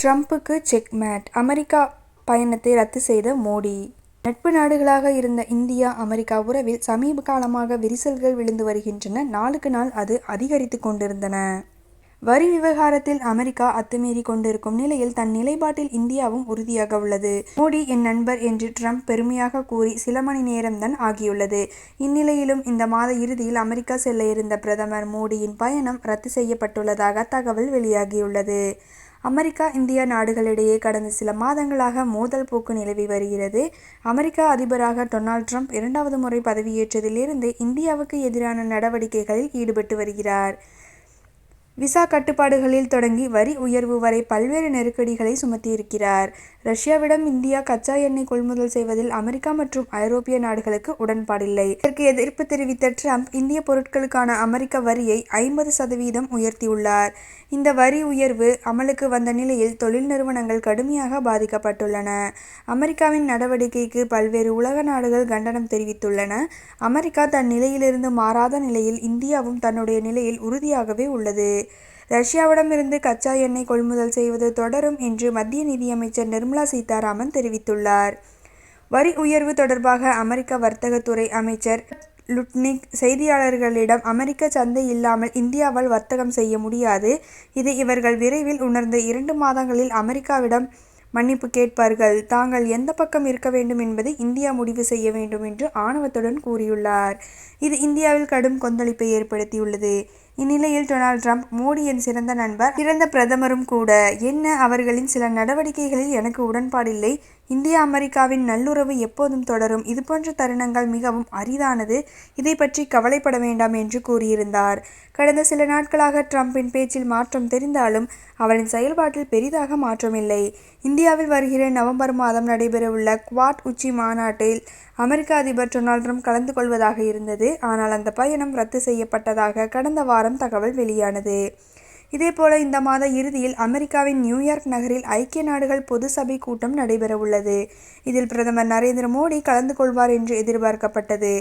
டிரம்புக்கு checkmate America பயணத்தை ரத்து செய்த மோடி நட்பு நாடுகளாக இருந்த இந்தியா அமெரிக்கா உறவில் சமீப காலமாக விரிசல்கள் விழுந்து வருகின்றன. நாளுக்கு நாள் அது அதிகரித்துக் கொண்டிருந்தன. வரி விவகாரத்தில் அமெரிக்கா அத்துமீறி கொண்டிருக்கும் நிலையில் தன் நிலைப்பாட்டில் இந்தியாவும் உறுதியாக உள்ளது. மோடி என் நண்பர் என்று ட்ரம்ப் பெருமையாக கூறி சில மணி நேரம் தான் ஆகியுள்ளது. இந்நிலையிலும் இந்த மாத இறுதியில் அமெரிக்கா செல்ல இருந்த பிரதமர் மோடியின் பயணம் ரத்து செய்யப்பட்டுள்ளதாக தகவல் வெளியாகியுள்ளது. அமெரிக்கா இந்தியா நாடுகளிடையே கடந்த சில மாதங்களாக மோதல் போக்கு நிலவி வருகிறது. அமெரிக்க அதிபராக டொனால்ட் ட்ரம்ப் இரண்டாவது முறை பதவியேற்றதிலிருந்து இந்தியாவுக்கு எதிரான நடவடிக்கைகளில் ஈடுபட்டு வருகிறார். விசா கட்டுப்பாடுகளில் தொடங்கி வரி உயர்வு வரை பல்வேறு நெருக்கடிகளை சுமத்தியிருக்கிறார். ரஷ்யாவிடம் இந்தியா கச்சா எண்ணெய் கொள்முதல் செய்வதில் அமெரிக்கா மற்றும் ஐரோப்பிய நாடுகளுக்கு உடன்பாடில்லை. இதற்கு எதிர்ப்பு தெரிவித்த டிரம்ப் இந்திய பொருட்களுக்கான அமெரிக்க வரியை ஐம்பது சதவீதம் உயர்த்தியுள்ளார். இந்த வரி உயர்வு அமலுக்கு வந்த நிலையில் தொழில் நிறுவனங்கள் கடுமையாக பாதிக்கப்பட்டுள்ளன. அமெரிக்காவின் நடவடிக்கைக்கு பல்வேறு உலக நாடுகள் கண்டனம் தெரிவித்துள்ளன. அமெரிக்கா தன் நிலையிலிருந்து மாறாத நிலையில் இந்தியாவும் தன்னுடைய நிலையில் உறுதியாகவே உள்ளது. ரஷ்யாவிடம் இருந்து கச்சா எண்ணெய் கொள்முதல் செய்வது தொடரும் என்று மத்திய நிதியமைச்சர் நிர்மலா சீதாராமன் தெரிவித்துள்ளார். வரி உயர்வு தொடர்பாக அமெரிக்க வர்த்தகத்துறை அமைச்சர் லுட்னிக் செய்தியாளர்களிடம் அமெரிக்க சந்தை இல்லாமல் இந்தியாவால் வர்த்தகம் செய்ய முடியாது. இதை இவர்கள் விரைவில் உணர்ந்து இரண்டு மாதங்களில் அமெரிக்காவிடம் மன்னிப்பு கேட்பார்கள். தாங்கள் எந்த பக்கம் இருக்க வேண்டும் என்பதை இந்தியா முடிவு செய்ய வேண்டும் என்று ஆணவத்துடன் கூறியுள்ளார். இது இந்தியாவில் கடும் கொந்தளிப்பை ஏற்படுத்தியுள்ளது. இந்நிலையில் டொனால்ட் ட்ரம்ப் மோடி என் சிறந்த நண்பர். சிறந்த பிரதமரும் கூட. என்ன அவர்களின் சில நடவடிக்கைகளில் எனக்கு உடன்பாடில்லை. இந்தியா அமெரிக்காவின் நல்லுறவு எப்போதும் தொடரும். இதுபோன்ற தருணங்கள் மிகவும் அரிதானது. இதை பற்றி கவலைப்பட வேண்டாம் என்று கூறியிருந்தார். கடந்த சில நாட்களாக ட்ரம்பின் பேச்சில் மாற்றம் தெரிந்தாலும் அவரின் செயல்பாட்டில் பெரிதாக மாற்றமில்லை. இந்தியாவில் வருகிற நவம்பர் மாதம் நடைபெறவுள்ள குவாட் உச்சி மாநாட்டில் அமெரிக்க அதிபர் டொனால்ட் ட்ரம்ப் கலந்து கொள்வதாக இருந்தது. ஆனால் அந்த பயணம் ரத்து செய்யப்பட்டதாக கடந்த வாரம் தகவல் வெளியானது. இதேபோல இந்த மாத இறுதியில் அமெரிக்காவின் நியூயார்க் நகரில் ஐக்கிய நாடுகள் பொது சபை கூட்டம் நடைபெறவுள்ளது. இதில் பிரதமர் நரேந்திர மோடி கலந்து கொள்வார் என்று எதிர்பார்க்கப்பட்டது.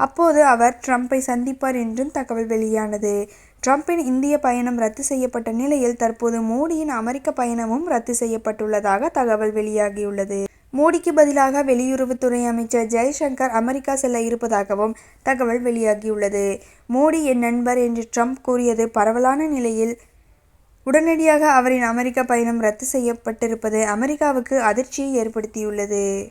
அப்போது அவர் ட்ரம்ப்பை சந்திப்பார் என்றும் தகவல் வெளியானது. ட்ரம்பின் இந்திய பயணம் ரத்து செய்யப்பட்ட நிலையில் தற்போது மோடியின் அமெரிக்க பயணமும் ரத்து செய்யப்பட்டுள்ளதாக தகவல் வெளியாகியுள்ளது. மோடிக்கு பதிலாக வெளியுறவுத்துறை அமைச்சர் ஜெய்சங்கர் அமெரிக்கா செல்ல இருப்பதாகவும் தகவல் வெளியாகியுள்ளது. மோடி என் நண்பர் என்று ட்ரம்ப் கூறியது பரவலான நிலையில் உடனடியாக அவரின் அமெரிக்க பயணம் ரத்து செய்யப்பட்டிருப்பது அமெரிக்காவுக்கு அதிர்ச்சியை ஏற்படுத்தியுள்ளது.